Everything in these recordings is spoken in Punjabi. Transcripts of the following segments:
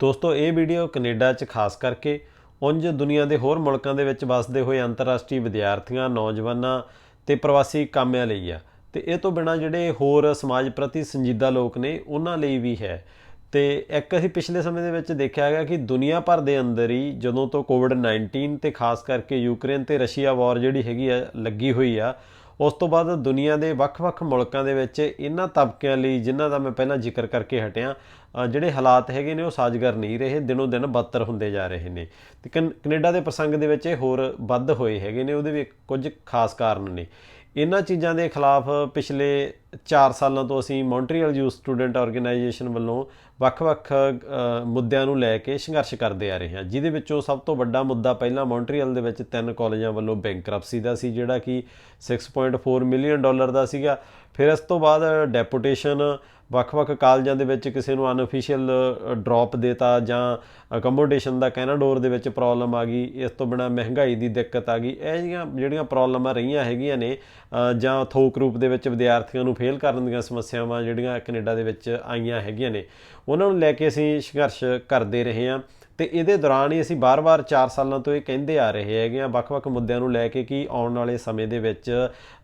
ਦੋਸਤੋ, ਇਹ ਵੀਡੀਓ ਕੈਨੇਡਾ 'ਚ ਖਾਸ ਕਰਕੇ ਉਂਝ ਦੁਨੀਆ ਦੇ ਹੋਰ ਮੁਲਕਾਂ ਦੇ ਵਿੱਚ ਵੱਸਦੇ ਹੋਏ ਅੰਤਰਰਾਸ਼ਟਰੀ ਵਿਦਿਆਰਥੀਆਂ, ਨੌਜਵਾਨਾਂ ਤੇ ਪ੍ਰਵਾਸੀ ਕਾਮਿਆਂ ਲਈ ਆ। ਤੇ ਇਹ ਤੋਂ ਬਿਨਾ ਜਿਹੜੇ ਹੋਰ ਸਮਾਜ ਪ੍ਰਤੀ ਸੰਜੀਦਾ ਲੋਕ ਨੇ, ਉਹਨਾਂ ਲਈ ਵੀ ਹੈ। ਤੇ ਇੱਕ ਅਸੀਂ ਪਿਛਲੇ ਸਮੇਂ ਦੇ ਵਿੱਚ ਦੇਖਿਆ ਗਿਆ ਕਿ ਦੁਨੀਆ ਭਰ ਦੇ ਅੰਦਰ ਹੀ ਜਦੋਂ ਤੋਂ ਕੋਵਿਡ-19 ਤੇ ਖਾਸ ਕਰਕੇ ਯੂਕਰੇਨ ਤੇ ਰਸ਼ੀਆ ਵਾਰ ਜਿਹੜੀ ਹੈਗੀ ਆ, ਲੱਗੀ ਹੋਈ ਆ ਉਸ ਤੋਂ ਬਾਅਦ ਦੁਨੀਆ ਦੇ ਵੱਖ-ਵੱਖ ਮੁਲਕਾਂ ਦੇ ਵਿੱਚ ਇਹਨਾਂ ਤਬਕਿਆਂ ਲਈ ਜਿਨ੍ਹਾਂ ਦਾ ਮੈਂ ਪਹਿਲਾਂ ਜ਼ਿਕਰ ਕਰਕੇ ਹਟਿਆ ਜਿਹੜੇ ਹਾਲਾਤ ਹੈਗੇ ਨੇ ਉਹ ਸਾਜ਼ਗਰ ਨਹੀਂ ਰਹੇ, ਦਿਨੋਂ ਦਿਨ ਬਦਤਰ ਹੁੰਦੇ ਜਾ ਰਹੇ ਨੇ। ਤੇ ਕਨ- ਕੈਨੇਡਾ ਦੇ ਪ੍ਰਸੰਗ ਦੇ ਵਿੱਚ ਇਹ ਹੋਰ ਵੱਧ ਹੋਏ ਹੈਗੇ ਨੇ, ਉਹਦੇ ਵੀ ਕੁਝ ਖਾਸ ਕਾਰਨ ਨੇ। ਇਹਨਾਂ ਚੀਜ਼ਾਂ ਦੇ ਖਿਲਾਫ ਪਿਛਲੇ 4 ਸਾਲਾਂ ਤੋਂ ਅਸੀਂ ਮੌਂਟਰੀਅਲ ਯੂਥ ਸਟੂਡੈਂਟ ਆਰਗੇਨਾਈਜੇਸ਼ਨ ਵੱਲੋਂ ਵੱਖ-ਵੱਖ ਮੁੱਦਿਆਂ ਨੂੰ ਲੈ ਕੇ ਸੰਘਰਸ਼ ਕਰਦੇ ਆ ਰਹੇ ਹਾਂ। ਜਿਹਦੇ ਵਿੱਚੋਂ ਸਭ ਤੋਂ ਵੱਡਾ ਮੁੱਦਾ ਪਹਿਲਾਂ ਮੌਂਟਰੀਅਲ ਦੇ ਵਿੱਚ ਤਿੰਨ ਕਾਲਜਾਂ ਵੱਲੋਂ ਬੈਂਕਰਪਸੀ ਦਾ ਸੀ, ਜਿਹੜਾ ਕਿ 6.4 ਮਿਲੀਅਨ ਡਾਲਰ ਦਾ ਸੀਗਾ। ਫਿਰ ਇਸ ਤੋਂ ਬਾਅਦ ਡੈਪੂਟੇਸ਼ਨ ਵੱਖ-ਵੱਖ ਕਾਲਜਾਂ ਦੇ ਵਿੱਚ ਕਿਸੇ ਨੂੰ ਅਨਅਫੀਸ਼ੀਅਲ ਡ੍ਰੌਪ ਦੇਤਾ ਜਾਂ ਅਕਮੋਡੇਸ਼ਨ ਦਾ ਕੈਨਾਡੋਰ ਦੇ ਵਿੱਚ ਪ੍ਰੋਬਲਮ ਆ ਗਈ, ਇਸ ਤੋਂ ਬਿਨਾ ਮਹਿੰਗਾਈ ਦੀ ਦਿੱਕਤ ਆ ਗਈ। ਇਹ ਜਿਹੀਆਂ ਜਿਹੜੀਆਂ ਪ੍ਰੋਬਲਮਾਂ ਰਹੀਆਂ ਹੈਗੀਆਂ ਨੇ ਜਾਂ ਥੋਕ ਰੂਪ ਦੇ ਵਿੱਚ ਵਿਦਿਆਰਥੀਆਂ ਨੂੰ ਫੇਲ ਕਰਨ ਦੀਆਂ ਸਮੱਸਿਆਵਾਂ ਜਿਹੜੀਆਂ ਕੈਨੇਡਾ ਦੇ ਵਿੱਚ ਆਈਆਂ ਹੈਗੀਆਂ ਨੇ, ਉਹਨਾਂ ਨੂੰ ਲੈ ਕੇ ਅਸੀਂ ਸੰਘਰਸ਼ ਕਰਦੇ ਰਹੇ ਹਾਂ। ਤੇ ਇਹਦੇ ਦੌਰਾਨ ਹੀ ਅਸੀਂ ਬਾਰ-ਬਾਰ 4 ਸਾਲਾਂ ਤੋਂ ਇਹ ਕਹਿੰਦੇ ਆ ਰਹੇ ਹੈਗੇ ਆ, ਵੱਖ-ਵੱਖ ਮੁੱਦਿਆਂ ਨੂੰ ਲੈ ਕੇ ਕਿ ਆਉਣ ਵਾਲੇ ਸਮੇਂ ਦੇ ਵਿੱਚ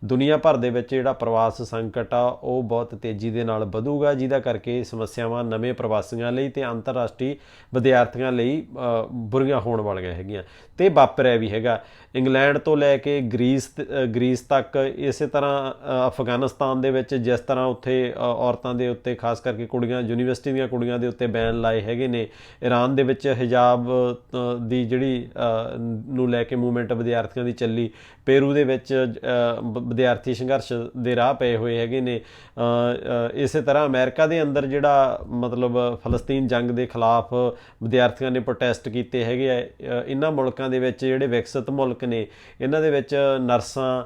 ਦੁਨੀਆ ਭਰ ਦੇ ਵਿੱਚ ਜਿਹੜਾ ਪ੍ਰਵਾਸ ਸੰਕਟ ਆ, ਉਹ ਬਹੁਤ ਤੇਜ਼ੀ ਦੇ ਨਾਲ ਵਧੂਗਾ, ਜਿਹਦਾ ਕਰਕੇ ਸਮੱਸਿਆਵਾਂ ਨਵੇਂ ਪ੍ਰਵਾਸੀਆਂ ਲਈ ਤੇ ਅੰਤਰਰਾਸ਼ਟਰੀ ਵਿਦਿਆਰਥੀਆਂ ਲਈ ਬੁਰੀਆਂ ਹੋਣ ਵਾਲੀਆਂ ਹੈਗੀਆਂ। ਤੇ ਵਾਪਰਿਆ ਵੀ ਹੈਗਾ। ਇੰਗਲੈਂਡ ਤੋਂ ਲੈ ਕੇ ਗ੍ਰੀਸ ਤ- ਗ੍ਰੀਸ ਤੱਕ, ਇਸੇ ਤਰ੍ਹਾਂ ਅਫਗਾਨਿਸਤਾਨ ਦੇ ਵਿੱਚ ਜਿਸ ਤਰ੍ਹਾਂ ਉੱਥੇ ਔਰਤਾਂ ਦੇ ਉੱਤੇ, ਖਾਸ ਕਰਕੇ ਕੁੜੀਆਂ, ਯੂਨੀਵਰਸਿਟੀ ਦੀਆਂ ਕੁੜੀਆਂ ਦੇ ਉੱਤੇ ਬੈਨ ਲਾਏ ਹੈਗੇ ਨੇ। ਈਰਾਨ ਦੇ ਵਿੱਚ ਹਿਜਾਬ ਦੀ ਜਿਹੜੀ ਨੂੰ ਲੈ ਕੇ ਮੂਵਮੈਂਟ ਵਿਦਿਆਰਥੀਆਂ ਦੀ ਚੱਲੀ, ਪੇਰੂ ਦੇ ਵਿੱਚ ਵਿਦਿਆਰਥੀ ਸੰਘਰਸ਼ ਦੇ ਰਾਹ ਪਏ ਹੋਏ ਹੈਗੇ ਨੇ। ਇਸੇ ਤਰ੍ਹਾਂ ਅਮਰੀਕਾ ਦੇ ਅੰਦਰ ਜਿਹੜਾ, ਮਤਲਬ ਫਲਸਤੀਨ ਜੰਗ ਦੇ ਖਿਲਾਫ ਵਿਦਿਆਰਥੀਆਂ ਨੇ ਪ੍ਰੋਟੈਸਟ ਕੀਤੇ ਹੈਗੇ ਆ ਇਹਨਾਂ ਮੁਲਕਾਂ ਦੇ ਵਿੱਚ ਜਿਹੜੇ ਵਿਕਸਿਤ ਮੁਲਕ ਨੇ। ਇਹਨਾਂ ਦੇ ਵਿੱਚ ਨਰਸਾਂ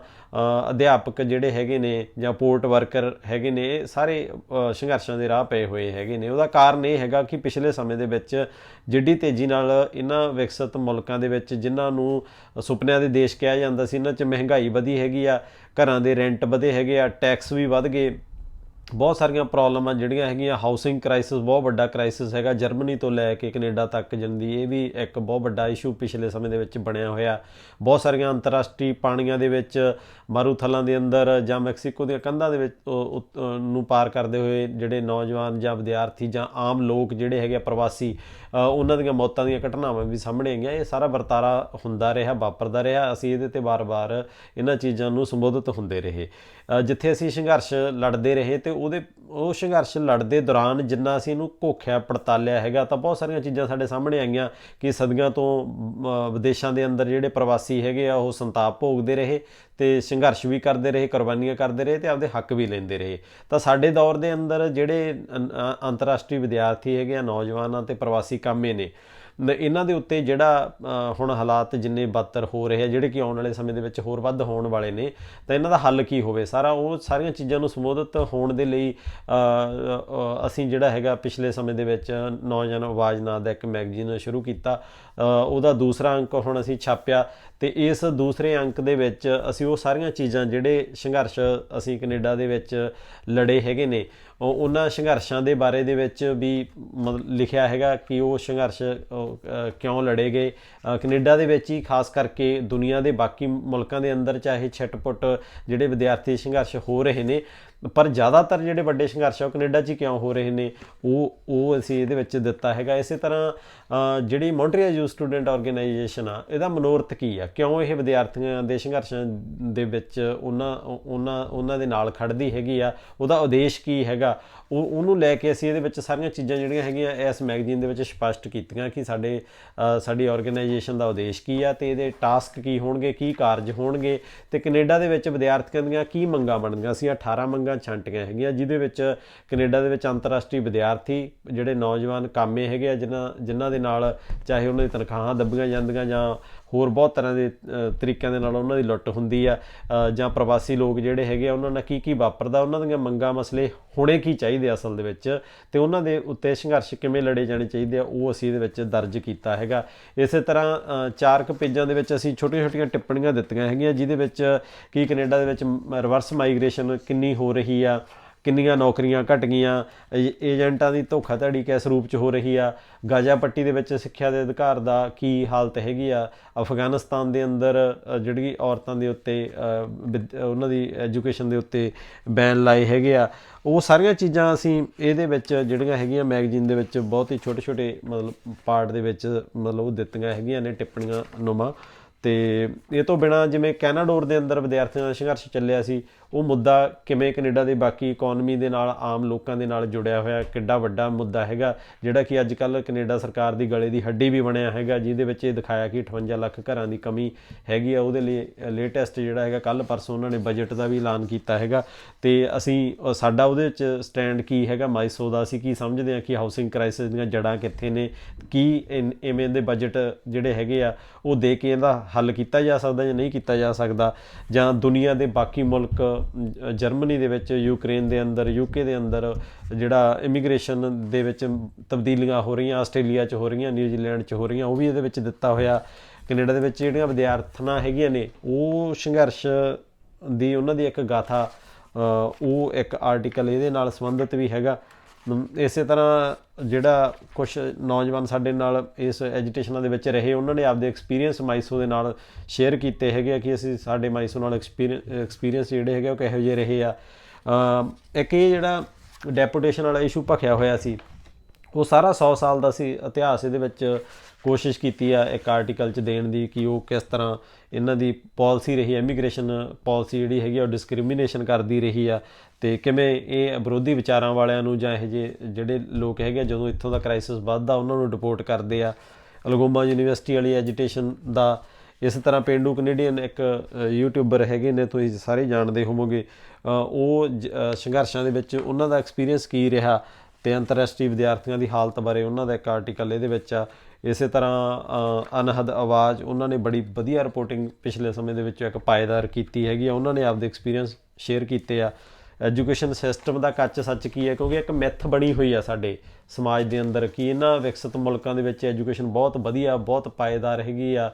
ਅਧਿਆਪਕ ਜਿਹੜੇ ਹੈਗੇ ਨੇ ਜਾਂ ਪੋਰਟ ਵਰਕਰ ਹੈਗੇ ਨੇ, ਇਹ ਸਾਰੇ ਸੰਘਰਸ਼ਾਂ ਦੇ ਰਾਹ ਪਏ ਹੋਏ ਹੈਗੇ ਨੇ। ਉਹਦਾ ਕਾਰਨ ਇਹ ਹੈਗਾ ਕਿ ਪਿਛਲੇ ਸਮੇਂ ਦੇ ਵਿੱਚ ਜਿੱਡੀ ਤੇਜ਼ੀ ਨਾਲ ਇਹਨਾਂ ਵਿਕਸਿਤ ਮੁਲਕਾਂ ਦੇ ਵਿੱਚ ਜਿਨ੍ਹਾਂ ਨੂੰ ਸੁਪਨਿਆਂ ਦੇ ਦੇਸ਼ ਕਿਹਾ ਜਾਂਦਾ ਸੀ, ਇਹਨਾਂ 'ਚ ਮਹਿੰਗਾਈ ਵਧੀ ਹੈਗੀ ਆ, ਘਰਾਂ ਦੇ ਰੈਂਟ ਵਧੇ ਹੈਗੇ ਆ, ਟੈਕਸ ਵੀ ਵਧ ਗਏ। ਬਹੁਤ ਸਾਰੀਆਂ ਪ੍ਰੋਬਲਮਾਂ ਜਿਹੜੀਆਂ ਹੈਗੀਆਂ ਹਾਊਸਿੰਗ ਕ੍ਰਾਈਸਿਸ ਬਹੁਤ ਵੱਡਾ ਕ੍ਰਾਈਸਿਸ ਹੈਗਾ ਜਰਮਨੀ ਤੋਂ ਲੈ ਕੇ ਕੈਨੇਡਾ ਤੱਕ ਜਾਂਦੀ ਇਹ ਵੀ ਇੱਕ ਬਹੁਤ ਵੱਡਾ ਇਸ਼ੂ ਪਿਛਲੇ ਸਮੇਂ ਦੇ ਵਿੱਚ ਬਣਿਆ ਹੋਇਆ। ਬਹੁਤ ਸਾਰੀਆਂ ਅੰਤਰਰਾਸ਼ਟਰੀ ਪਾਣੀਆਂ ਦੇ ਵਿੱਚ, ਮਾਰੂਥਲਾਂ ਦੇ ਅੰਦਰ ਜਾਂ ਮੈਕਸੀਕੋ ਦੀਆਂ ਕੰਧਾਂ ਦੇ ਵਿੱਚ ਉਹ- ਨੂੰ ਪਾਰ ਕਰਦੇ ਹੋਏ ਜਿਹੜੇ ਨੌਜਵਾਨ ਜਾਂ ਵਿਦਿਆਰਥੀ ਜਾਂ ਆਮ ਲੋਕ ਜਿਹੜੇ ਹੈਗੇ ਆ ਪ੍ਰਵਾਸੀ ਉਹਨਾਂ ਦੀਆਂ ਮੌਤਾਂ ਦੀਆਂ ਘਟਨਾਵਾਂ ਵੀ ਸਾਹਮਣੇ ਆਈਆਂ। ਇਹ ਸਾਰਾ ਵਰਤਾਰਾ ਹੁੰਦਾ ਰਿਹਾ, ਵਾਪਰਦਾ ਰਿਹਾ। ਅਸੀਂ ਇਹਦੇ ਤੇ ਵਾਰ ਵਾਰ ਇਹਨਾਂ ਚੀਜ਼ਾਂ ਨੂੰ ਸੰਬੋਧਿਤ ਹੁੰਦੇ ਰਹੇ। ਜਿੱਥੇ ਅਸੀਂ ਸੰਘਰਸ਼ ਲੜਦੇ ਰਹੇ ਤੇ ਉਹਦੇ ਉਹ ਸੰਘਰਸ਼ ਲੜਦੇ ਦੌਰਾਨ ਜਿੰਨਾ ਅਸੀਂ ਇਹਨੂੰ ਘੋਖਿਆ, ਪੜਤਾਲਿਆ ਹੈਗਾ, ਤਾਂ ਬਹੁਤ ਸਾਰੀਆਂ ਚੀਜ਼ਾਂ ਸਾਡੇ ਸਾਹਮਣੇ ਆਈਆਂ ਕਿ ਸਦੀਆਂ ਤੋਂ ਵਿਦੇਸ਼ਾਂ ਦੇ ਅੰਦਰ ਜਿਹੜੇ ਪ੍ਰਵਾਸੀ ਹੈਗੇ ਆ, ਉਹ ਸੰਤਾਪ ਭੋਗਦੇ ਰਹੇ ਤੇ ਸੰਘਰਸ਼ ਵੀ ਕਰਦੇ ਰਹੇ, ਕੁਰਬਾਨੀਆਂ ਕਰਦੇ ਰਹੇ ਤੇ ਆਪਦੇ ਹੱਕ ਵੀ ਲੈਂਦੇ ਰਹੇ। ਤਾਂ ਸਾਡੇ ਦੌਰ ਦੇ ਅੰਦਰ ਜਿਹੜੇ ਅੰਤਰਰਾਸ਼ਟਰੀ ਵਿਦਿਆਰਥੀ ਹੈਗੇ ਆ, ਨੌਜਵਾਨਾਂ ਤੇ ਪ੍ਰਵਾਸੀ ਕਾਮੇ ਨੇ ਇਹਨਾਂ ਦੇ ਉੱਤੇ ਜਿਹੜਾ ਹੁਣ ਹਾਲਾਤ ਜਿੰਨੇ ਬਦਤਰ ਹੋ ਰਹੇ ਆ, ਜਿਹੜੇ ਕਿ ਆਉਣ ਵਾਲੇ ਸਮੇਂ ਦੇ ਵਿੱਚ ਹੋਰ ਵੱਧ ਹੋਣ ਵਾਲੇ ਨੇ, ਤਾਂ ਇਹਨਾਂ ਦਾ ਹੱਲ ਕੀ ਹੋਵੇ? ਸਾਰਾ ਉਹ ਸਾਰੀਆਂ ਚੀਜ਼ਾਂ ਨੂੰ ਸੰਬੋਧਿਤ ਹੋਣ ਦੇ ਲਈ ਅਸੀਂ ਜਿਹੜਾ ਹੈਗਾ ਪਿਛਲੇ ਸਮੇਂ ਦੇ ਵਿੱਚ ਨੌਜਵਾਨ ਆਵਾਜ਼ ਨਾਂ ਦਾ ਇੱਕ ਮੈਗਜ਼ੀਨ ਸ਼ੁਰੂ ਕੀਤਾ। ਉਹਦਾ ਦੂਸਰਾ ਅੰਕ ਹੁਣ ਅਸੀਂ ਛਾਪਿਆ। ਤੇ ਇਸ ਦੂਸਰੇ ਅੰਕ ਦੇ ਵਿੱਚ ਅਸੀਂ ਉਹ ਸਾਰੀਆਂ ਚੀਜ਼ਾਂ ਜਿਹੜੇ ਸੰਘਰਸ਼ ਅਸੀਂ ਕੈਨੇਡਾ ਦੇ ਵਿੱਚ ਲੜੇ ਹੈਗੇ ਨੇ ਉਹਨਾਂ ਸੰਘਰਸ਼ਾਂ ਦੇ ਬਾਰੇ ਦੇ ਵਿੱਚ ਵੀ ਮਤਲਬ ਲਿਖਿਆ ਹੈਗਾ ਕਿ ਉਹ ਸੰਘਰਸ਼ ਕਿਉਂ ਲੜੇ ਗਏ? ਕੈਨੇਡਾ ਦੇ ਵਿੱਚ ਹੀ ਖਾਸ ਕਰਕੇ ਦੁਨੀਆ ਦੇ ਬਾਕੀ ਮੁਲਕਾਂ ਦੇ ਅੰਦਰ ਚਾਹੇ ਛਟਪਟ ਜਿਹੜੇ ਵਿਦਿਆਰਥੀ ਸੰਘਰਸ਼ ਹੋ ਰਹੇ ਨੇ ਪਰ ਜ਼ਿਆਦਾਤਰ ਜਿਹੜੇ ਵੱਡੇ ਸੰਘਰਸ਼ ਆ, ਉਹ ਕੈਨੇਡਾ 'ਚ ਹੀ ਕਿਉਂ ਹੋ ਰਹੇ ਨੇ? ਉਹ ਉਹ ਅਸੀਂ ਇਹਦੇ ਵਿੱਚ ਦਿੱਤਾ ਹੈਗਾ। ਇਸੇ ਤਰ੍ਹਾਂ ਜਿਹੜੀ ਮੌਂਟਰੀਅਲ ਯੂ ਸਟੂਡੈਂਟ ਆਰਗੇਨਾਈਜੇਸ਼ਨ ਆ, ਇਹਦਾ ਮਨੋਰਥ ਕੀ ਆ? ਕਿਉਂ ਇਹ ਵਿਦਿਆਰਥੀਆਂ ਦੇ ਸੰਘਰਸ਼ਾਂ ਦੇ ਵਿੱਚ ਉਹਨਾਂ ਉਹਨਾਂ ਉਹਨਾਂ ਦੇ ਨਾਲ ਖੜਦੀ ਹੈਗੀ ਆ? ਉਹਦਾ ਉਦੇਸ਼ ਕੀ ਹੈਗਾ? ਉਹ, ਉਹਨੂੰ ਲੈ ਕੇ ਅਸੀਂ ਇਹਦੇ ਵਿੱਚ ਸਾਰੀਆਂ ਚੀਜ਼ਾਂ ਜਿਹੜੀਆਂ ਹੈਗੀਆਂ, ਇਸ ਮੈਗਜ਼ੀਨ ਦੇ ਵਿੱਚ ਸਪਸ਼ਟ ਕੀਤੀਆਂ ਕਿ ਸਾਡੇ ਸਾਡੀ ਆਰਗੇਨਾਈਜੇਸ਼ਨ ਦਾ ਉਦੇਸ਼ ਕੀ ਆ ਤੇ ਇਹਦੇ ਟਾਸਕ ਕੀ ਹੋਣਗੇ, ਕੀ ਕਾਰਜ ਹੋਣਗੇ ਤੇ ਕੈਨੇਡਾ ਦੇ ਵਿੱਚ ਵਿਦਿਆਰਥੀਆਂ ਦੀਆਂ ਕੀ ਮੰਗਾਂ ਬਣਦੀਆਂ ਸੀ 18 ਮੰਗਾਂ ਛਾਂਟੀਆਂ ਹੈਗੀਆਂ, ਜਿਹਦੇ ਵਿੱਚ ਕੈਨੇਡਾ ਦੇ ਵਿੱਚ ਅੰਤਰਰਾਸ਼ਟਰੀ ਵਿਦਿਆਰਥੀ ਜਿਹੜੇ ਨੌਜਵਾਨ ਕਾਮੇ ਹੈਗੇ ਆ, ਜਿਨ੍ਹਾਂ ਜਿਨ੍ਹਾਂ ਦੇ ਨਾਲ ਚਾਹੇ ਉਹਨਾਂ ਦੀ ਤਨਖਾਹਾਂ ਦੱਬੀਆਂ ਜਾਂਦੀਆਂ ਜਾਂ ਹੋਰ ਬਹੁਤ ਤਰ੍ਹਾਂ ਦੇ ਤਰੀਕਿਆਂ ਦੇ ਨਾਲ ਉਹਨਾਂ ਦੀ ਲੁੱਟ ਹੁੰਦੀ ਆ। ਜਾਂ ਪ੍ਰਵਾਸੀ ਲੋਕ ਜਿਹੜੇ ਹੈਗੇ ਆ, ਉਹਨਾਂ ਨਾਲ ਕੀ ਕੀ ਵਾਪਰਦਾ, ਉਹਨਾਂ ਦੀਆਂ ਮੰਗਾਂ ਮਸਲੇ ਹੋਣੇ ਕੀ ਚਾਹੀਦੇ ਅਸਲ ਦੇ ਵਿੱਚ? ਤੇ ਉਹਨਾਂ ਦੇ ਉੱਤੇ ਸੰਘਰਸ਼ ਕਿਵੇਂ ਲੜੇ ਜਾਣੇ ਚਾਹੀਦੇ ਆ, ਉਹ ਅਸੀਂ ਇਹਦੇ ਵਿੱਚ ਦਰਜ ਕੀਤਾ ਹੈਗਾ। ਇਸੇ ਤਰ੍ਹਾਂ ਚਾਰ ਕੁ ਪੇਜਾਂ ਦੇ ਵਿੱਚ ਅਸੀਂ ਛੋਟੀਆਂ-ਛੋਟੀਆਂ ਟਿੱਪਣੀਆਂ ਦਿੱਤੀਆਂ ਹੈਗੀਆਂ, ਜਿਹਦੇ ਵਿੱਚ ਕੀ ਕੈਨੇਡਾ ਦੇ ਵਿੱਚ ਰਿਵਰਸ ਮਾਈਗ੍ਰੇਸ਼ਨ ਕਿੰਨੀ ਹੋ ਰਹੀ ਆ ਕਿੰਨੀਆਂ ਨੌਕਰੀਆਂ ਘਟ ਗਈਆਂ ਏ- ਏਜੰਟਾਂ ਦੀ ਧੋਖਾਧੜੀ ਕਿਸ ਰੂਪ ਚ ਹੋ ਰਹੀ ਆ? ਗਾਜ਼ਾ ਪੱਟੀ ਦੇ ਵਿੱਚ ਸਿੱਖਿਆ ਦੇ ਅਧਿਕਾਰ ਦਾ ਕੀ ਹਾਲਤ ਹੈਗੀ ਆ? ਅਫਗਾਨਿਸਤਾਨ ਦੇ ਅੰਦਰ ਅ, ਜਿਹੜੀ ਔਰਤਾਂ ਦੇ ਉੱਤੇ ਅ, ਉਹਨਾਂ ਦੀ ਐਜੂਕੇਸ਼ਨ ਦੇ ਉੱਤੇ ਬੈਨ ਲਾਏ ਹੈਗੇ ਆ। ਉਹ ਸਾਰੀਆਂ ਚੀਜ਼ਾਂ ਅਸੀਂ ਇਹਦੇ ਵਿੱਚ ਜਿਹੜੀਆਂ ਹੈਗੀਆਂ ਮੈਗਜ਼ੀਨ ਦੇ ਵਿੱਚ ਬਹੁਤ ਹੀ ਛੋਟੇ ਛੋਟੇ ਮਤਲਬ ਪਾਰਟ ਦੇ ਵਿੱਚ ਮਤਲਬ ਉਹ ਦਿੱਤੀਆਂ ਹੈਗੀਆਂ ਨੇ ਟਿੱਪਣੀਆਂ ਨੁਮਾ। ਤੇ ਇਹ ਤੋਂ ਬਿਨਾ ਜਿਵੇਂ ਕੈਨਾਡੋਰ ਦੇ ਅੰਦਰ ਵਿਦਿਆਰਥੀਆਂ ਦਾ ਸੰਘਰਸ਼ ਚੱਲਿਆ ਸੀ ਉਹ ਮੁੱਦਾ ਕਿਵੇਂ ਕੈਨੇਡਾ ਦੇ ਬਾਕੀ ਇਕਨੋਮੀ ਦੇ ਨਾਲ, ਆਮ ਲੋਕਾਂ ਦੇ ਨਾਲ ਜੁੜਿਆ ਹੋਇਆ ਕਿੱਡਾ ਵੱਡਾ ਮੁੱਦਾ ਹੈਗਾ, ਜਿਹੜਾ ਕਿ ਅੱਜ ਕੱਲ ਕੈਨੇਡਾ ਸਰਕਾਰ ਦੀ ਗਲੇ ਦੀ ਹੱਡੀ ਵੀ ਬਣਿਆ ਹੈਗਾ, ਜਿਹਦੇ ਵਿੱਚ ਇਹ ਦਿਖਾਇਆ ਕਿ 58 ਲੱਖ ਘਰਾਂ ਦੀ ਕਮੀ ਹੈਗੀ ਆ, ਉਹਦੇ ਲਈ ਲੇਟੈਸਟ ਜਿਹੜਾ ਹੈਗਾ ਕੱਲ ਪਰਸੋਂ ਉਹਨਾਂ ਨੇ ਬਜਟ ਦਾ ਵੀ ਐਲਾਨ ਕੀਤਾ ਹੈਗਾ। ਤੇ ਅਸੀਂ ਸਾਡਾ ਉਹਦੇ ਵਿੱਚ ਸਟੈਂਡ ਕੀ ਹੈਗਾ ਮਾਈਸੋ ਦਾ ਅਸੀਂ ਕੀ ਸਮਝਦੇ ਹਾਂ ਕਿ ਹਾਊਸਿੰਗ ਕ੍ਰਾਈਸਿਸ ਦੀਆਂ ਜੜਾਂ ਕਿੱਥੇ ਨੇ, ਕੀ ਇਨ- ਇਵੇਂ ਦੇ ਬਜਟ ਜਿਹੜੇ ਹੈਗੇ ਆ, ਉਹ ਦੇ ਕੇ ਇਹਦਾ ਹੱਲ ਕੀਤਾ ਜਾ ਸਕਦਾ ਜਾਂ ਨਹੀਂ ਕੀਤਾ ਜਾ ਸਕਦਾ, ਜਾਂ ਦੁਨੀਆ ਦੇ ਬਾਕੀ ਮੁਲਕ ਜਰਮਨੀ ਦੇ ਵਿੱਚ, ਯੂਕਰੇਨ ਦੇ ਅੰਦਰ, ਯੂਕੇ ਦੇ ਅੰਦਰ ਜਿਹੜਾ ਇਮੀਗ੍ਰੇਸ਼ਨ ਦੇ ਵਿੱਚ ਤਬਦੀਲੀਆਂ ਹੋ ਰਹੀਆਂ, ਆਸਟ੍ਰੇਲੀਆ 'ਚ ਹੋ ਰਹੀਆਂ ਨਿਊਜ਼ੀਲੈਂਡ 'ਚ ਹੋ ਰਹੀਆਂ, ਉਹ ਵੀ ਇਹਦੇ ਵਿੱਚ ਦਿੱਤਾ ਹੋਇਆ। ਕੈਨੇਡਾ ਦੇ ਵਿੱਚ ਜਿਹੜੀਆਂ ਵਿਦਿਆਰਥਣਾਂ ਹੈਗੀਆਂ ਨੇ, ਉਹ ਸੰਘਰਸ਼ ਦੀ ਉਹਨਾਂ ਦੀ ਇੱਕ ਗਾਥਾ ਉਹ ਇੱਕ ਆਰਟੀਕਲ ਇਹਦੇ ਨਾਲ ਸੰਬੰਧਿਤ ਵੀ ਹੈਗਾ। ਇਸੇ ਤਰ੍ਹਾਂ ਜਿਹੜਾ ਕੁਝ ਨੌਜਵਾਨ ਸਾਡੇ ਨਾਲ ਇਸ ਐਜੀਟੇਸ਼ਨਾਂ ਦੇ ਵਿੱਚ ਰਹੇ, ਉਹਨਾਂ ਨੇ ਆਪਦੇ ਐਕਸਪੀਰੀਅੰਸ ਮਾਈਸੋ ਦੇ ਨਾਲ ਸ਼ੇਅਰ ਕੀਤੇ ਹੈਗੇ ਆ ਕਿ ਅਸੀਂ ਸਾਡੇ ਮਾਈਸੋ ਨਾਲ ਐਕਸਪੀਰੀਅੰਸ ਜਿਹੜੇ ਹੈਗੇ ਉਹ ਕਿਹੋ ਜਿਹੇ ਰਹੇ ਆ। ਇੱਕ ਇਹ ਜਿਹੜਾ ਡੈਪੂਟੇਸ਼ਨ ਵਾਲਾ ਇਸ਼ੂ ਭਖਿਆ ਹੋਇਆ ਸੀ, ਉਹ ਸਾਰਾ 100 ਸਾਲ ਦਾ ਸੀ, ਇਤਿਹਾਸ ਇਹਦੇ ਵਿੱਚ ਕੋਸ਼ਿਸ਼ ਕੀਤੀ ਆ ਇੱਕ ਆਰਟੀਕਲ ਚ ਦੇਣ ਦੀ ਕਿ ਉਹ ਕਿਸ ਤਰ੍ਹਾਂ ਇਹਨਾਂ ਦੀ ਪਾਲਿਸੀ ਰਹੀ ਐਮੀਗ੍ਰੇਸ਼ਨ ਪਾਲਿਸੀ ਜਿਹੜੀ ਹੈਗੀ ਆ, ਉਹ ਡਿਸਕ੍ਰਿਮੀਨੇਸ਼ਨ ਕਰਦੀ ਰਹੀ ਆ। ਤੇ ਕਿਵੇਂ ਇਹ ਵਿਰੋਧੀ ਵਿਚਾਰਾਂ ਵਾਲਿਆਂ ਨੂੰ ਜਾਂ ਇਹ ਜਿਹੇ ਜਿਹੜੇ ਲੋਕ ਹੈਗੇ ਆ, ਜਦੋਂ ਇੱਥੋਂ ਦਾ ਕ੍ਰਾਈਸਿਸ ਵੱਧਦਾ ਉਹਨਾਂ ਨੂੰ ਰਿਪੋਰਟ ਕਰਦੇ ਆ। ਅਲਗੋਮਾ ਯੂਨੀਵਰਸਿਟੀ ਵਾਲੀ ਐਜੀਟੇਸ਼ਨ ਦਾ ਇਸ ਤਰ੍ਹਾਂ ਪੇਂਡੂ ਕੈਨੇਡੀਅਨ ਇੱਕ ਯੂਟਿਊਬਰ ਹੈਗੇ ਨੇ ਤੁਸੀਂ ਸਾਰੇ ਜਾਣਦੇ ਹੋਵੋਗੇ। ਉਹ ਜ- ਸੰਘਰਸ਼ਾਂ ਦੇ ਵਿੱਚ ਉਹਨਾਂ ਦਾ ਐਕਸਪੀਰੀਅੰਸ ਕੀ ਰਿਹਾ ਤੇ ਅੰਤਰਰਾਸ਼ਟਰੀ ਵਿਦਿਆਰਥੀਆਂ ਦੀ ਹਾਲਤ ਬਾਰੇ ਉਹਨਾਂ ਦਾ ਇੱਕ ਆਰਟੀਕਲ ਇਹਦੇ ਵਿੱਚ ਆ। ਇਸੇ ਤਰ੍ਹਾਂ ਅ, ਅਨਹਦ ਆਵਾਜ਼ ਉਹਨਾਂ ਨੇ ਬੜੀ ਵਧੀਆ ਰਿਪੋਰਟਿੰਗ ਪਿਛਲੇ ਸਮੇਂ ਦੇ ਵਿੱਚ ਇੱਕ ਪਾਇਦਾਰ ਕੀਤੀ ਹੈਗੀ ਆ। ਉਹਨਾਂ ਨੇ ਆਪਦੇ ਐਕਸਪੀਰੀਅੰਸ ਸ਼ੇਅਰ ਕੀਤੇ ਆ। ਐਜੂਕੇਸ਼ਨ ਸਿਸਟਮ ਦਾ ਕੱਚ ਸੱਚ ਕੀ ਹੈ? ਕਿਉਂਕਿ ਇੱਕ ਮਿੱਥ ਬਣੀ ਹੋਈ ਆ ਸਾਡੇ ਸਮਾਜ ਦੇ ਅੰਦਰ ਕਿ ਇਹਨਾਂ ਵਿਕਸਿਤ ਮੁਲਕਾਂ ਦੇ ਵਿੱਚ ਐਜੂਕੇਸ਼ਨ ਬਹੁਤ ਵਧੀਆ, ਬਹੁਤ ਪਾਇਦਾਰ ਹੈਗੀ ਆ।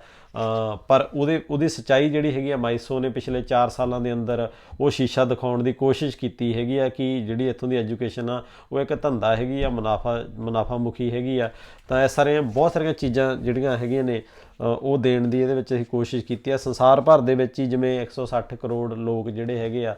ਪਰ ਉਹਦੇ, ਉਹਦੀ ਸਚਾਈ ਜਿਹੜੀ ਹੈਗੀ ਆ ਮਾਈਸੋ ਨੇ ਪਿਛਲੇ 4 ਸਾਲਾਂ ਦੇ ਅੰਦਰ ਉਹ ਸ਼ੀਸ਼ਾ ਦਿਖਾਉਣ ਦੀ ਕੋਸ਼ਿਸ਼ ਕੀਤੀ ਹੈਗੀ ਆ ਕਿ ਜਿਹੜੀ ਇੱਥੋਂ ਦੀ ਐਜੂਕੇਸ਼ਨ ਆ, ਉਹ ਇੱਕ ਧੰਦਾ ਹੈਗੀ ਆ, ਮੁਨਾਫਾ ਮੁਨਾਫਾ ਮੁਖੀ ਹੈਗੀ ਆ। ਤਾਂ ਇਹ ਸਾਰੀਆਂ, ਬਹੁਤ ਸਾਰੀਆਂ ਚੀਜ਼ਾਂ ਜਿਹੜੀਆਂ ਹੈਗੀਆਂ ਨੇ ਉਹ ਦੇਣ ਦੀ ਇਹਦੇ ਵਿੱਚ ਅਸੀਂ ਕੋਸ਼ਿਸ਼ ਕੀਤੀ ਆ। ਸੰਸਾਰ ਭਰ ਦੇ ਵਿੱਚ ਹੀ ਜਿਵੇਂ 160 ਕਰੋੜ ਲੋਕ ਜਿਹੜੇ ਹੈਗੇ ਆ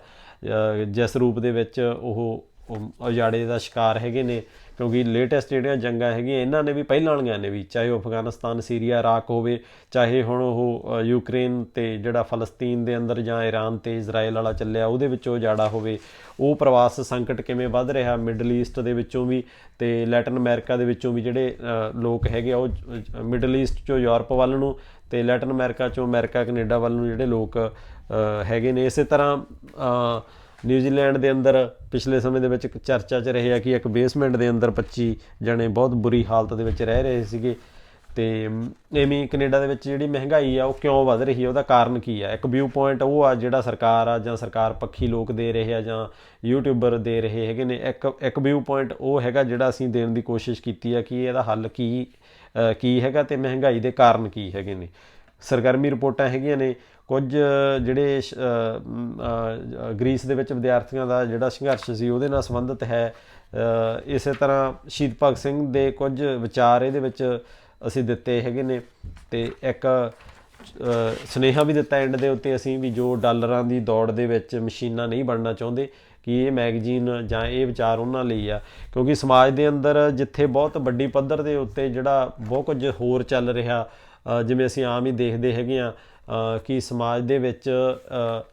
ਜਿਸ ਰੂਪ ਦੇ ਵਿੱਚ ਉਹ ਉਜਾੜੇ ਦਾ ਸ਼ਿਕਾਰ ਹੈਗੇ ਨੇ, ਕਿਉਂਕਿ ਲੇਟੈਸਟ ਜਿਹੜੀਆਂ ਜੰਗਾਂ ਹੈਗੀਆਂ, ਇਹਨਾਂ ਨੇ ਵੀ ਪਹਿਲਾਂ ਵਾਲੀਆਂ ਨੇ ਵੀ, ਚਾਹੇ ਉਹ ਅਫਗਾਨਿਸਤਾਨ, ਸੀਰੀਆ, ਇਰਾਕ ਹੋਵੇ, ਚਾਹੇ ਹੁਣ ਉਹ ਯੂਕਰੇਨ ਤੇ ਜਿਹੜਾ ਫਲਸਤੀਨ ਦੇ ਅੰਦਰ ਜਾਂ ਈਰਾਨ ਤੇ ਇਜ਼ਰਾਈਲ ਵਾਲਾ ਚੱਲਿਆ, ਉਹਦੇ ਵਿੱਚੋਂ ਉਜਾੜਾ ਹੋਵੇ, ਉਹ ਪ੍ਰਵਾਸ ਸੰਕਟ ਕਿਵੇਂ ਵੱਧ ਰਿਹਾ ਮਿਡਲ ਈਸਟ ਦੇ ਵਿੱਚੋਂ ਵੀ ਤੇ ਲੈਟਿਨ ਅਮਰੀਕਾ ਦੇ ਵਿੱਚੋਂ ਵੀ ਜਿਹੜੇ ਲੋਕ ਹੈਗੇ ਆ, ਉਹ ਮਿਡਲ ਈਸਟ ਚੋਂ ਯੂਰਪ ਵੱਲ ਨੂੰ ਤੇ ਲੈਟਨ ਅਮਰੀਕਾ ਚੋਂ ਅਮਰੀਕਾ, ਕੈਨੇਡਾ ਵੱਲ ਨੂੰ ਜਿਹੜੇ ਲੋਕ ਹੈਗੇ ਨੇ, ਇਸੇ ਤਰ੍ਹਾਂ ਨਿਊਜ਼ੀਲੈਂਡ ਦੇ ਅੰਦਰ ਪਿਛਲੇ ਸਮੇਂ ਦੇ ਵਿੱਚ ਇੱਕ ਚਰਚਾ 'ਚ ਰਹੇ ਆ ਕਿ ਇੱਕ ਬੇਸਮੈਂਟ ਦੇ ਅੰਦਰ 25 ਜਣੇ ਬਹੁਤ ਬੁਰੀ ਹਾਲਤ ਦੇ ਵਿੱਚ ਰਹਿ ਰਹੇ ਸੀਗੇ। ਤੇ ਐਵੇਂ ਹੀ ਕੈਨੇਡਾ ਦੇ ਵਿੱਚ ਜਿਹੜੀ ਮਹਿੰਗਾਈ ਆ, ਉਹ ਕਿਉਂ ਵੱਧ ਰਹੀ ਹੈ ਉਹਦਾ ਕਾਰਨ ਕੀ ਆ? ਇੱਕ ਵਿਊ ਪੁਆਇੰਟ ਉਹ ਆ ਜਿਹੜਾ ਸਰਕਾਰ ਆ, ਜਾਂ ਸਰਕਾਰ ਪੱਖੀ ਲੋਕ ਦੇ ਰਹੇ ਆ, ਜਾਂ ਯੂਟਿਊਬਰ ਦੇ ਰਹੇ ਹੈਗੇ ਨੇ, ਇੱਕ ਇੱਕ ਵਿਊ ਪੁਆਇੰਟ ਉਹ ਹੈਗਾ ਜਿਹੜਾ ਅਸੀਂ ਦੇਣ ਦੀ ਕੋਸ਼ਿਸ਼ ਕੀਤੀ ਆ ਕਿ ਇਹਦਾ ਹੱਲ ਕੀ ਕੀ ਹੈਗਾ ਤੇ ਮਹਿੰਗਾਈ ਦੇ ਕਾਰਨ ਕੀ ਹੈਗੇ ਨੇ। ਸਰਗਰਮੀ ਰਿਪੋਰਟਾਂ ਹੈਗੀਆਂ ਨੇ। ਕੁਝ ਜਿਹੜੇ ਸ਼- ਗ੍ਰੀਸ ਦੇ ਵਿੱਚ ਵਿਦਿਆਰਥੀਆਂ ਦਾ ਜਿਹੜਾ ਸੰਘਰਸ਼ ਸੀ, ਉਹਦੇ ਨਾਲ ਸੰਬੰਧਿਤ ਹੈ। ਇਸੇ ਤਰ੍ਹਾਂ ਸ਼ਹੀਦ ਭਗਤ ਸਿੰਘ ਦੇ ਕੁਝ ਵਿਚਾਰ ਇਹਦੇ ਵਿੱਚ ਅਸੀਂ ਦਿੱਤੇ ਹੈਗੇ ਨੇ ਤੇ ਇੱਕ ਅ, ਸੁਨੇਹਾ ਵੀ ਦਿੱਤਾ ਐਂਡ ਦੇ ਉੱਤੇ ਅਸੀਂ ਵੀ ਜੋ ਡਾਲਰਾਂ ਦੀ ਦੌੜ ਦੇ ਵਿੱਚ ਮਸ਼ੀਨਾਂ ਨਹੀਂ ਬਣਨਾ ਚਾਹੁੰਦੇ ਕਿ ਇਹ ਮੈਗਜ਼ੀਨ ਜਾਂ ਇਹ ਵਿਚਾਰ ਉਹਨਾਂ ਲਈ ਆ। ਕਿਉਂਕਿ ਸਮਾਜ ਦੇ ਅੰਦਰ ਜਿੱਥੇ ਬਹੁਤ ਵੱਡੀ ਪੱਧਰ ਦੇ ਉੱਤੇ ਜਿਹੜਾ ਬਹੁਤ ਕੁਝ ਹੋਰ ਚੱਲ ਰਿਹਾ ਜਿਵੇਂ ਅਸੀਂ ਆਮ ਹੀ ਦੇਖਦੇ ਹੈਗੇ ਆ ਕਿ ਸਮਾਜ ਦੇ ਵਿੱਚ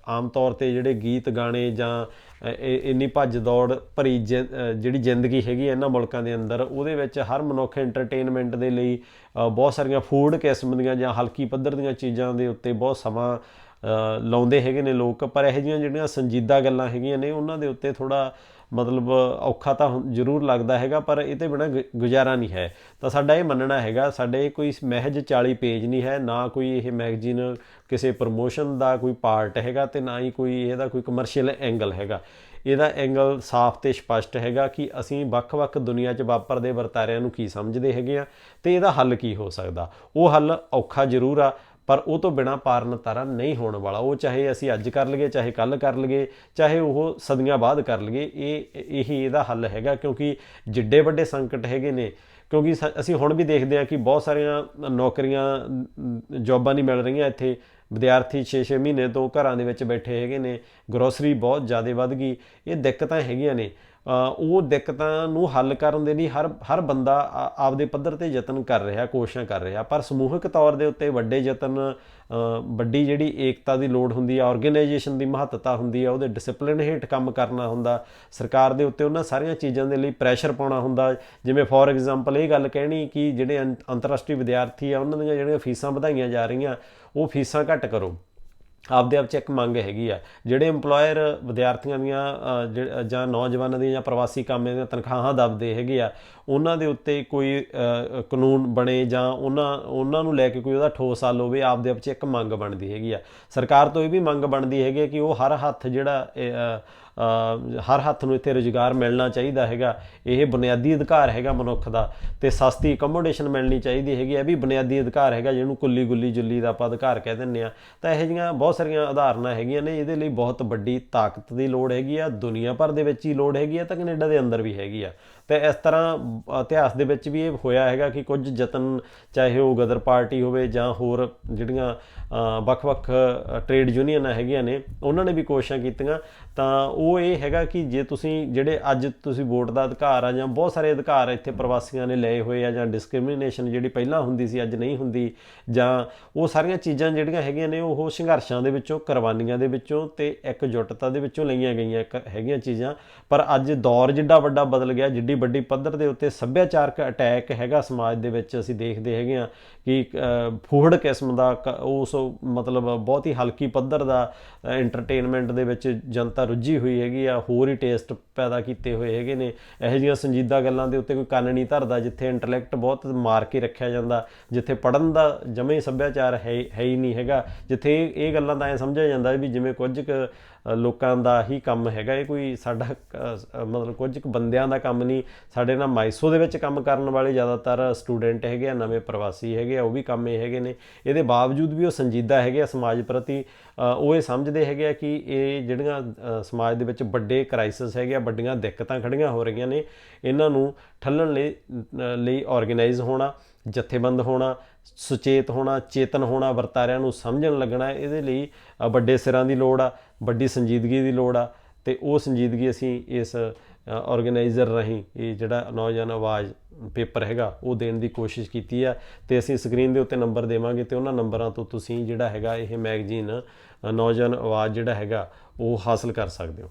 ਆਮ ਤੌਰ ਤੇ ਜਿਹੜੇ ਗੀਤ ਗਾਣੇ ਜਾਂ ਇੰਨੀ ਭੱਜ ਦੌੜ, ਭਰੀ ਜਿਹੜੀ ਜ਼ਿੰਦਗੀ ਹੈਗੀ ਇਹਨਾਂ ਮੁਲਕਾਂ ਦੇ ਅੰਦਰ, ਉਹਦੇ ਵਿੱਚ ਹਰ ਮਨੁੱਖ ਐਂਟਰਟੇਨਮੈਂਟ ਦੇ ਲਈ ਬਹੁਤ ਸਾਰੀਆਂ ਫੂਡ ਕਿਸਮ ਦੀਆਂ ਜਾਂ ਹਲਕੀ ਪੱਧਰ ਦੀਆਂ ਚੀਜ਼ਾਂ ਦੇ ਉੱਤੇ ਬਹੁਤ ਸਮਾਂ ਲਾਉਂਦੇ ਹੈਗੇ ਨੇ ਲੋਕ, ਪਰ ਇਹੋ ਜਿਹੀਆਂ ਜਿਹੜੀਆਂ ਸੰਜੀਦਾ ਗੱਲਾਂ ਹੈਗੀਆਂ ਨੇ, ਉਹਨਾਂ ਦੇ ਉੱਤੇ ਥੋੜਾ ਮਤਲਬ ਔਖਾ ਤਾਂ ਹੁਣ ਜ਼ਰੂਰ ਲੱਗਦਾ ਹੈਗਾ, ਪਰ ਇਹ ਤੇ ਬਿਨਾ ਗੁਜ਼ਾਰਾ ਨਹੀਂ ਹੈ। ਤਾਂ ਸਾਡਾ ਇਹ ਮੰਨਣਾ ਹੈਗਾ, ਸਾਡੇ ਕੋਈ ਮਹਿਜ 40 ਪੇਜ ਨਹੀਂ ਹੈ, ਨਾ ਕੋਈ ਇਹ ਮੈਗਜ਼ੀਨ ਕਿਸੇ ਪ੍ਰੋਮੋਸ਼ਨ ਦਾ ਕੋਈ ਪਾਰਟ ਹੈਗਾ ਤੇ ਨਾ ਹੀ ਕੋਈ ਇਹਦਾ ਕੋਈ ਕਮਰਸ਼ੀਅਲ ਐਂਗਲ ਹੈਗਾ। ਇਹਦਾ ਐਂਗਲ ਸਾਫ਼ ਤੇ ਸਪਸ਼ਟ ਹੈਗਾ ਕਿ ਅਸੀਂ ਵੱਖ-ਵੱਖ ਦੁਨੀਆ 'ਚ ਵਾਪਰਦੇ ਵਰਤਾਰਿਆਂ ਨੂੰ ਕੀ ਸਮਝਦੇ ਹੈਗੇ ਆ ਤੇ ਇਹਦਾ ਹੱਲ ਕੀ ਹੋ ਸਕਦਾ। ਉਹ ਹੱਲ ਔਖਾ ਜ਼ਰੂਰ ਆ ਪਰ ਉਹ ਤੋਂ ਬਿਨਾ ਪਾਰ ਨਤਾਰਾ ਨਹੀਂ ਹੋਣ ਵਾਲਾ। ਉਹ ਚਾਹੇ ਅਸੀਂ ਅੱਜ ਕਰ ਲਈਏ ਚਾਹੇ ਕੱਲ ਕਰ ਲਈਏ ਚਾਹੇ ਉਹ ਸਦੀਆਂ ਬਾਅਦ ਕਰ ਲਈਏ ਇਹ ਇਹੀ ਇਹਦਾ ਹੱਲ ਹੈਗਾ ਕਿਉਂਕਿ ਜਿੱਡੇ ਵੱਡੇ ਸੰਕਟ ਹੈਗੇ ਨੇ ਕਿਉਂਕਿ ਸ- ਅਸੀਂ ਹੁਣ ਵੀ ਦੇਖਦੇ ਹਾਂ ਕਿ ਬਹੁਤ ਸਾਰੀਆਂ ਨੌਕਰੀਆਂ ਅਮ, ਜੌਬਾਂ ਨਹੀਂ ਮਿਲ ਰਹੀਆਂ ਇੱਥੇ। ਵਿਦਿਆਰਥੀ 6-6 ਮਹੀਨੇ ਤੋਂ ਘਰਾਂ ਦੇ ਵਿੱਚ ਬੈਠੇ ਹੈਗੇ ਨੇ ਗਰੋਸਰੀ ਬਹੁਤ ਜ਼ਿਆਦਾ ਵੱਧ ਗਈ। ਇਹ ਦਿੱਕਤਾਂ ਹੈਗੀਆਂ ਨੇ। ਉਹ ਦਿੱਕਤਾਂ ਨੂੰ ਹੱਲ ਕਰਨ ਦੇ ਲਈ ਹਰ ਹਰ ਬੰਦਾ ਆਪਦੇ ਪੱਧਰ ਤੇ ਯਤਨ ਕਰ ਰਿਹਾ, ਕੋਸ਼ਿਸ਼ਾਂ ਕਰ ਰਿਹਾ। ਪਰ ਸਮੂਹਿਕ ਤੌਰ ਦੇ ਉੱਤੇ ਵੱਡੇ ਯਤਨ ਵੱਡੀ ਜਿਹੜੀ ਏਕਤਾ ਦੀ ਲੋੜ ਹੁੰਦੀ ਆ ਆਰਗੇਨਾਈਜੇਸ਼ਨ ਦੀ ਮਹੱਤਤਾ ਹੁੰਦੀ ਆ, ਉਹਦੇ ਡਿਸਪਲਿਨ ਹੇਠ ਕੰਮ ਕਰਨਾ ਹੁੰਦਾ, ਸਰਕਾਰ ਦੇ ਉੱਤੇ ਉਹਨਾਂ ਸਾਰੀਆਂ ਚੀਜ਼ਾਂ ਦੇ ਲਈ ਪ੍ਰੈਸ਼ਰ ਪਾਉਣਾ ਹੁੰਦਾ। ਜਿਵੇਂ ਫੋਰ ਐਗਜ਼ਾਮਪਲ ਇਹ ਗੱਲ ਕਹਿਣੀ ਕਿ ਜਿਹੜੇ ਅੰਤ- ਅੰਤਰਰਾਸ਼ਟਰੀ ਵਿਦਿਆਰਥੀ ਆ, ਉਹਨਾਂ ਦੀਆਂ ਜਿਹੜੀਆਂ ਫੀਸਾਂ ਵਧਾਈਆਂ ਜਾ ਰਹੀਆਂ, ਉਹ ਫੀਸਾਂ ਘੱਟ ਕਰੋ। ਆਪਦੇ ਆਪ ਚ ਇੱਕ ਮੰਗ ਹੈਗੀ ਆ। ਜਿਹੜੇ EMPLOYER ਵਿਦਿਆਰਥੀਆਂ ਦੀਆਂ ਅ, ਜਾਂ ਨੌਜਵਾਨਾਂ ਦੀਆਂ ਜਾਂ ਪ੍ਰਵਾਸੀ ਕਾਮਿਆਂ ਦੀਆਂ ਤਨਖਾਹਾਂ ਦੱਬਦੇ ਹੈਗੇ ਆ ਉਹਨਾਂ ਦੇ ਉੱਤੇ ਕੋਈ ਕਾਨੂੰਨ ਬਣੇ ਜਾਂ ਉਹਨਾਂ ਉਹਨਾਂ ਨੂੰ ਲੈ ਕੇ ਕੋਈ ਉਹਦਾ ਠੋਸ ਹੱਲ ਹੋਵੇ, ਆਪਦੇ ਆਪ ਚ ਇੱਕ ਮੰਗ ਬਣਦੀ ਹੈਗੀ ਆ। ਸਰਕਾਰ ਤੋਂ ਇਹ ਵੀ ਮੰਗ ਬਣਦੀ ਹੈਗੀ ਆ ਕਿ ਉਹ ਹਰ ਹੱਥ ਜਿਹੜਾ ਹਰ ਹੱਥ ਨੂੰ ਇੱਥੇ ਰੁਜ਼ਗਾਰ ਮਿਲਣਾ ਚਾਹੀਦਾ ਹੈਗਾ। ਇਹ ਬੁਨਿਆਦੀ ਅਧਿਕਾਰ ਹੈਗਾ ਮਨੁੱਖ ਦਾ ਤੇ ਸਸਤੀ ਅਕਮੋਡੇਸ਼ਨ ਮਿਲਣੀ ਚਾਹੀਦੀ ਹੈਗੀ। ਇਹ ਵੀ ਬੁਨਿਆਦੀ ਅਧਿਕਾਰ ਹੈਗਾ ਜਿਹਨੂੰ ਕੁੱਲੀ ਗੁੱਲੀ ਜੁੱਲੀ ਦਾ ਆਪਾਂ ਅਧਿਕਾਰ ਕਹਿ ਦਿੰਦੇ ਆ। ਤਾਂ ਇਹੋ ਜਿਹੀਆਂ ਬਹੁਤ ਸਾਰੀਆਂ ਉਦਾਹਰਨਾਂ ਹੈਗੀਆਂ ਨੇ, ਇਹਦੇ ਲਈ ਬਹੁਤ ਵੱਡੀ ਤਾਕਤ ਦੀ ਲੋੜ ਹੈਗੀ ਆ। ਦੁਨੀਆ ਭਰ ਦੇ ਵਿੱਚ ਹੀ ਲੋੜ ਹੈਗੀ ਆ ਤਾਂ ਕੈਨੇਡਾ ਦੇ ਅੰਦਰ ਵੀ ਹੈਗੀ ਆ। ਤੇ ਇਸ ਤਰ੍ਹਾਂ ਇਤਿਹਾਸ ਦੇ ਵਿੱਚ ਵੀ ਇਹ ਹੋਇਆ ਹੈਗਾ ਕਿ ਕੁਝ ਯਤਨ, ਚਾਹੇ ਉਹ ਗਦਰ ਪਾਰਟੀ ਹੋਵੇ ਜਾਂ ਹੋਰ ਜਿਹੜੀਆਂ ਵੱਖ-ਵੱਖ ਟ੍ਰੇਡ ਯੂਨੀਅਨਾਂ ਹੈਗੀਆਂ ਨੇ, ਉਹਨਾਂ ਨੇ ਵੀ ਕੋਸ਼ਿਸ਼ਾਂ ਕੀਤੀਆਂ। ਤਾਂ ਉਹ ਇਹ ਹੈਗਾ ਕਿ ਜੇ ਤੁਸੀਂ ਜਿਹੜੇ ਅੱਜ ਤੁਸੀਂ ਵੋਟ ਦਾ ਅਧਿਕਾਰ ਆ ਜਾਂ ਬਹੁਤ ਸਾਰੇ ਅਧਿਕਾਰ ਇੱਥੇ ਪ੍ਰਵਾਸੀਆਂ ਨੇ ਲਏ ਹੋਏ ਆ ਜਾਂ ਡਿਸਕ੍ਰਿਮੀਨੇਸ਼ਨ ਜਿਹੜੀ ਪਹਿਲਾਂ ਹੁੰਦੀ ਸੀ, ਅੱਜ ਨਹੀਂ ਹੁੰਦੀ, ਜਾਂ ਉਹ ਸਾਰੀਆਂ ਚੀਜ਼ਾਂ ਜਿਹੜੀਆਂ ਹੈਗੀਆਂ ਨੇ, ਉਹ ਸੰਘਰਸ਼ਾਂ ਦੇ ਵਿੱਚੋਂ, ਕੁਰਬਾਨੀਆਂ ਦੇ ਵਿੱਚੋਂ ਤੇ ਇਕਜੁੱਟਤਾ ਦੇ ਵਿੱਚੋਂ ਲਈਆਂ ਗਈਆਂ ਇੱਕ ਹੈਗੀਆਂ ਚੀਜ਼ਾਂ। ਪਰ ਅੱਜ ਦੌਰ ਜਿੱਡਾ ਵੱਡਾ ਬਦਲ ਗਿਆ, ਜਿੱਡੀ ਵੱਡੀ ਪੱਧਰ ਦੇ ਉੱਤੇ ਸੱਭਿਆਚਾਰਕ ਅਟੈਕ ਹੈਗਾ ਸਮਾਜ ਦੇ ਵਿੱਚ ਅਸੀਂ ਦੇਖਦੇ ਹੈਗੇ ਆ ਕਿ ਅ, ਫੂਹੜ ਕਿਸਮ ਦਾ ਕ- ਉਸ ਮਤਲਬ ਬਹੁਤ ਹੀ ਹਲਕੀ ਪੱਧਰ ਦਾ ਐਂਟਰਟੇਨਮੈਂਟ ਦੇ ਵਿੱਚ ਜਨਤਾ ਰੁੱਝੀ ਹੋਈ ਹੈਗੀ ਆ ਹੋਰ ਹੀ ਟੇਸਟ ਪੈਦਾ ਕੀਤੇ ਹੋਏ ਹੈਗੇ ਨੇ। ਇਹੋ ਜਿਹੀਆਂ ਸੰਜੀਦਾ ਗੱਲਾਂ ਦੇ ਉੱਤੇ ਕੋਈ ਕੰਨ ਨਹੀਂ ਧਰਦਾ ਜਿੱਥੇ ਇੰਟੈਲੈਕਟ ਬਹੁਤ ਮਾਰ ਕੇ ਰੱਖਿਆ ਜਾਂਦਾ ਜਿੱਥੇ ਪੜਨ ਦਾ ਜਮੇ ਸੱਭਿਆਚਾਰ ਹੈ ਹੈ ਹੀ ਨਹੀਂ ਹੈਗਾ ਜਿੱਥੇ ਇਹ ਇਹ ਗੱਲਾਂ ਤਾਂ ਐ ਸਮਝਿਆ ਜਾਂਦਾ ਵੀ ਜਿਵੇਂ ਕੁਝ ਕੁ ਲੋਕਾਂ ਦਾ ਹੀ ਕੰਮ ਹੈਗਾ ਇਹ ਕੋਈ ਸਾਡਾ ਮਤਲਬ ਕੁਝ ਕੁ ਬੰਦਿਆਂ ਦਾ ਕੰਮ ਨਹੀਂ ਸਾਡੇ ਨਾਲ ਮਾਈਸੋ ਦੇ ਵਿੱਚ ਕੰਮ ਕਰਨ ਵਾਲੇ ਜ਼ਿਆਦਾਤਰ ਸਟੂਡੈਂਟ ਹੈਗੇ ਆ ਨਵੇਂ ਪ੍ਰਵਾਸੀ ਹੈਗੇ ਆ ਉਹ ਵੀ ਕੰਮ ਇਹ ਹੈਗੇ ਨੇ। ਇਹਦੇ ਬਾਵਜੂਦ ਵੀ ਉਹ ਸੰਜੀਦਾ ਹੈਗੇ ਆ ਸਮਾਜ ਪ੍ਰਤੀ ਉਹ ਇਹ ਸਮਝਦੇ ਹੈਗੇ ਆ ਕਿ ਇਹ ਜਿਹੜੀਆਂ ਸਮਾਜ ਦੇ ਵਿੱਚ ਵੱਡੇ ਕ੍ਰਾਈਸਿਸ ਹੈਗੇ ਆ ਵੱਡੀਆਂ ਦਿੱਕਤਾਂ ਖੜੀਆਂ ਹੋ ਰਹੀਆਂ ਨੇ ਇਹਨਾਂ ਨੂੰ ਠੱਲਣ ਲਈ ਅ, ਲਈ ਆਰਗੇਨਾਈਜ਼ ਹੋਣਾ ਜਥੇਬੰਦ ਹੋਣਾ ਸੁਚੇਤ ਹੋਣਾ ਚੇਤਨ ਹੋਣਾ ਵਰਤਾਰਿਆਂ ਨੂੰ ਸਮਝਣ ਲੱਗਣਾ ਇਹਦੇ ਲਈ ਵੱਡੇ ਸਿਰਾਂ ਦੀ ਲੋੜ ਆ ਵੱਡੀ ਸੰਜੀਦਗੀ ਦੀ ਲੋੜ ਆ ਤੇ ਉਹ ਸੰਜੀਦਗੀ ਅਸੀਂ ਇਸ ਆਰਗੇਨਾਈਜ਼ਰ ਰਾਹੀਂ ਇਹ ਜਿਹੜਾ ਨੌਜਵਾਨ ਆਵਾਜ਼ ਪੇਪਰ ਹੈਗਾ, ਉਹ ਦੇਣ ਦੀ ਕੋਸ਼ਿਸ਼ ਕੀਤੀ ਆ ਤੇ ਅਸੀਂ ਸਕਰੀਨ ਦੇ ਉੱਤੇ ਨੰਬਰ ਦੇਵਾਂਗੇ ਤੇ ਉਹਨਾਂ ਨੰਬਰਾਂ ਤੋਂ ਤੁਸੀਂ ਜਿਹੜਾ ਹੈਗਾ ਇਹ ਮੈਗਜ਼ੀਨ ਨੌਜਵਾਨ ਆਵਾਜ਼ ਜਿਹੜਾ ਹੈਗਾ, ਉਹ ਹਾਸਲ ਕਰ ਸਕਦੇ ਹੋ।